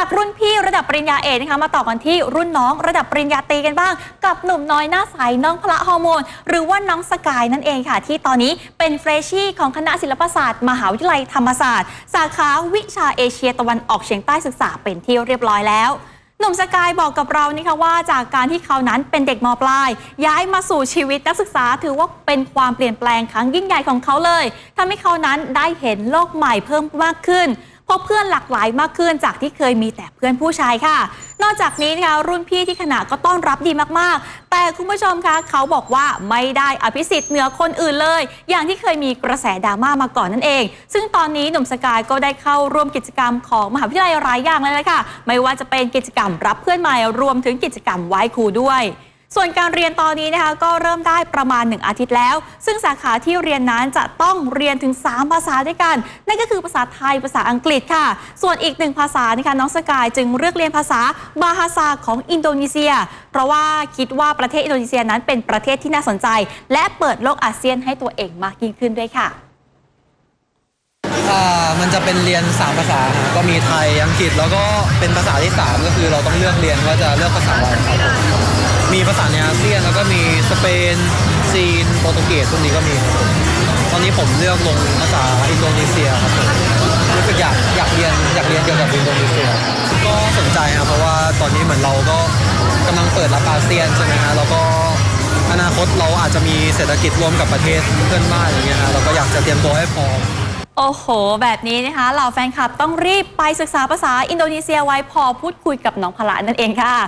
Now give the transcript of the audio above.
จากรุ่นพี่ระดับปริญญาเอกนะคะมาต่อกันที่รุ่นน้องระดับปริญญาตรีกันบ้าง กับหนุ่มน้อยหน้าใสน้องพละฮอร์โมน หรือว่าน้องสกายนั่นเองค่ะ ที่ตอนนี้เป็นเฟรชชี่ของคณะศิลปศาสตร์มหาวิทยาลัยธรรมศาสตร์ สาขาวิชาเอเชียตะวันออกเฉียงใต้ศึกษาเป็นที่เรียบร้อยแล้วหนุ่มสกายบอกกับเรานะคะว่าจากการที่เขานั้นเป็นเด็กมปลาย ย้ายมาสู่ชีวิตนักศึกษาถือว่าเป็นความเปลี่ยนแปลงครั้งยิ่งใหญ่ของเขาเลยทำให้เขานั้นได้เห็นโลกใหม่เพิ่มมากขึ้น พบเพื่อนหลากหลายมากขึ้นจากที่เคยมีแต่เพื่อนผู้ชายค่ะ นอกจากนี้นะคะรุ่นพี่ที่ขณะก็ต้อนรับดีมากๆ แต่คุณผู้ชมคะเขาบอกว่าไม่ได้อภิสิทธิ์เหนือคนอื่นเลย อย่างที่เคยมีกระแสดราม่ามาก่อนนั่นเอง ซึ่งตอนนี้หนุ่มสกายก็ได้เข้าร่วมกิจกรรมของมหาวิทยาลัยหลายอย่างเลยละค่ะ ไม่ว่าจะเป็นกิจกรรมรับเพื่อนใหม่รวมถึงกิจกรรมไหว้ครูด้วย ส่วนการเรียนตอนนี้นะคะก็เริ่มได้ประมาณ 1 อาทิตย์แล้ว ซึ่งสาขาที่เรียนนั้นจะต้องเรียนถึง 3 ภาษาด้วยกัน นั่นก็คือภาษาไทยภาษาอังกฤษค่ะ ส่วนอีกหนึ่งภาษานะคะน้องสกายจึงเลือกเรียนภาษาบาฮาซาของอินโดนีเซีย เพราะว่าคิดว่าประเทศอินโดนีเซียนั้นเป็นประเทศที่น่าสนใจ และเปิดโลกอาเซียนให้ตัวเองมากยิ่งขึ้นด้วยค่ะมันจะเป็นเรียน 3 ภาษาก็มีไทยอังกฤษแล้วก็เป็นภาษาที่ 3 ก็คือเราต้องเลือกเรียนว่าจะเลือกภาษาอะไรครับ มีภาษาในอาเซียนแล้วก็มีสเปนจีนโปรตุเกสพวกนี้ก็มีครับผมตอนนี้ผมเลือกลงภาษาอินโดนีเซียครับผมรู้สึกอยากอยากเรียนอยากเรียนเกี่ยวกับอินโดนีเซีย ก็สนใจครับเพราะว่าตอนนี้เหมือนเราก็กำลังเปิดรับอาเซียนใช่ไหมฮะแล้วก็อนาคตเราอาจจะมีเศรษฐกิจร่วมกับประเทศเพื่อนบ้านอย่างเงี้ยฮะเราก็อยากจะเตรียมตัวให้พร้อม โอ้โห แบบนี้นะคะเหล่าแฟนคลับต้องรีบไปศึกษาภาษาอินโดนีเซียไว้พอพูดคุยกับน้องพละนั่นเองค่ะ